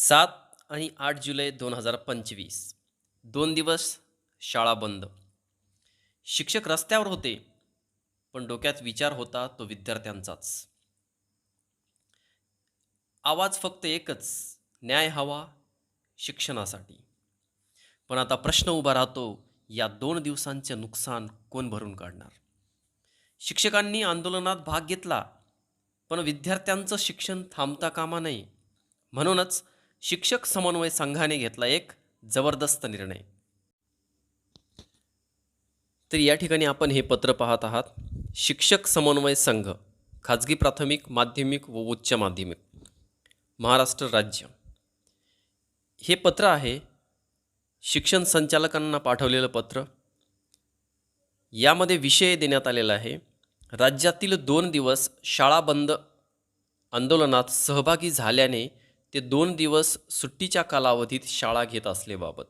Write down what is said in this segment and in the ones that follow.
सात आणि आठ जुलै दोन हजार पंचवीस. दोन दिवस शाळा बंद. शिक्षक रस्त्यावर होते पण डोक्यात विचार होता तो विद्यार्थ्यांचाच. आवाज फक्त एकच न्याय हवा शिक्षणासाठी. पण आता प्रश्न उभा राहतो या दोन दिवसांचे नुकसान कोण भरून काढणार? शिक्षकांनी आंदोलनात भाग घेतला पण विद्यार्थ्यांचं शिक्षण थांबता कामा नये. म्हणूनच शिक्षक समन्वय संघाने घेतला एक जबरदस्त निर्णय. तर या ठिकाणी आपण हे पत्र पाहत आहात शिक्षक समन्वय संघ खाजगी प्राथमिक माध्यमिक व उच्च माध्यमिक महाराष्ट्र राज्य. हे पत्र आहे शिक्षण संचालकांना पाठवलेलं पत्र. यामध्ये विषय देण्यात आलेला आहे राज्यातील दोन दिवस शाळा बंद आंदोलनात सहभागी झाल्याने ते दोन दिवस सुट्टीच्या कालावधीत शाळा घेत असलेबाबत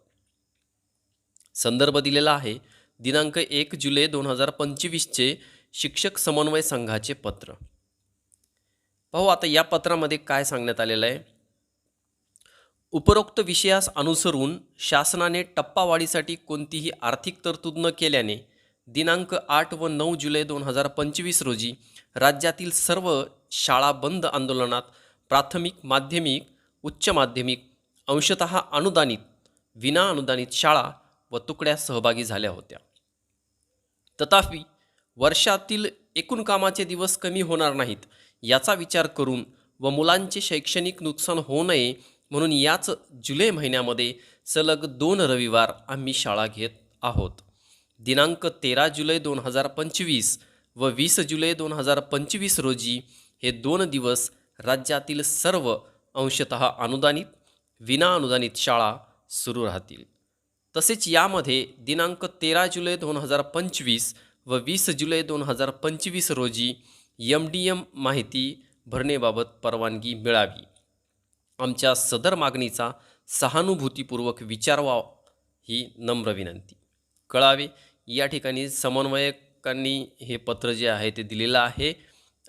संदर्भ दिलेला आहे दिनांक एक जुलै दोन हजार पंचवीसचे शिक्षक समन्वय संघाचे पत्र. पाहू आता या पत्रामध्ये काय सांगण्यात आलेलं आहे. उपरोक्त विषयास अनुसरून शासनाने टप्पावाढीसाठी कोणतीही आर्थिक तरतूद न केल्याने दिनांक आठ व नऊ जुलै दोन हजार पंचवीस रोजी राज्यातील सर्व शाळा बंद आंदोलनात प्राथमिक माध्यमिक उच्च माध्यमिक अंशतः अनुदानित विना अनुदानित शाळा व तुकड्या सहभागी झाल्या होत्या. तथापि वर्षातील एकूण कामाचे दिवस कमी होणार नाहीत याचा विचार करून व मुलांचे शैक्षणिक नुकसान होऊ नये म्हणून याच जुलै महिन्यामध्ये सलग दोन रविवार आम्ही शाळा घेत आहोत. दिनांक तेरा जुलै दोन हजार पंचवीस व वीस जुलै दोन हजार पंचवीस रोजी हे दोन दिवस राज्यातील सर्व अंशतः अनुदानित विना अनुदानित शाळा सुरू राहतील. तसेच यामध्ये दिनांक तेरा जुलै दोन हजार पंचवीस व वीस जुलै दोन हजार पंचवीस रोजी एम डी एम माहिती भरण्याबाबत परवानगी मिळावी. आमच्या सदर मागणीचा सहानुभूतीपूर्वक विचार व्हावा ही नम्र विनंती. कळावे या ठिकाणी समन्वयकांनी हे पत्र जे आहे ते दिलेलं आहे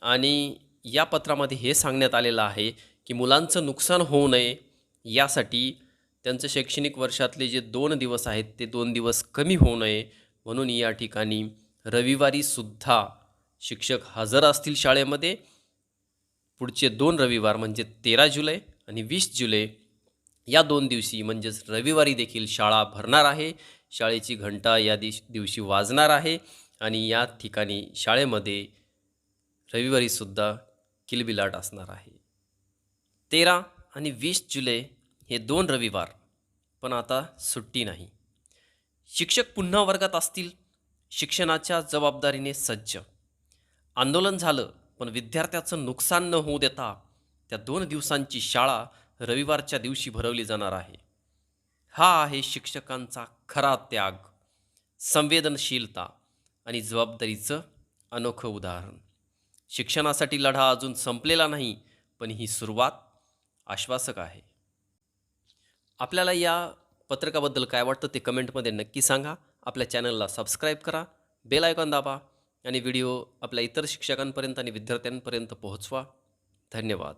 आणि या पत्रामध्ये हे सांगण्यात आलेलं आहे की मुलांचं नुकसान होऊ नये यासाठी त्यांचं शैक्षणिक वर्षातले जे दोन दिवस आहेत ते दोन दिवस कमी होऊ नये. म्हणून या ठिकाणी रविवारीसुद्धा शिक्षक हजर असतील शाळेमध्ये. पुढचे दोन रविवार म्हणजे तेरा जुलै आणि वीस जुलै या दोन दिवशी म्हणजेच रविवारी देखील शाळा भरणार आहे. शाळेची घंटा या दिश दिवशी वाजणार आहे आणि या ठिकाणी शाळेमध्ये रविवारीसुद्धा किलबिलाट असणार आहे. तेरा आणि वीस जुलै हे दोन रविवार पण आता सुट्टी नाही. शिक्षक पुन्हा वर्गात असतील शिक्षणाच्या जबाबदारीने सज्ज. आंदोलन झालं पण विद्यार्थ्याचं नुकसान न होऊ देता त्या दोन दिवसांची शाळा रविवारच्या दिवशी भरवली जाणार आहे. हा आहे शिक्षकांचा खरा त्याग संवेदनशीलता आणि जबाबदारीचं अनोखं उदाहरण. शिक्षणासाठी लढा अजून संपलेला नाही पण ही सुरुवात आश्वासक आहे. आपल्याला या पत्रकाबद्दल काय वाटतं ते कमेंटमध्ये नक्की सांगा. आपल्या चॅनलला सबस्क्राईब करा बेल आयकॉन दाबा आणि व्हिडिओ आपल्या इतर शिक्षकांपर्यंत आणि विद्यार्थ्यांपर्यंत पोहोचवा. धन्यवाद.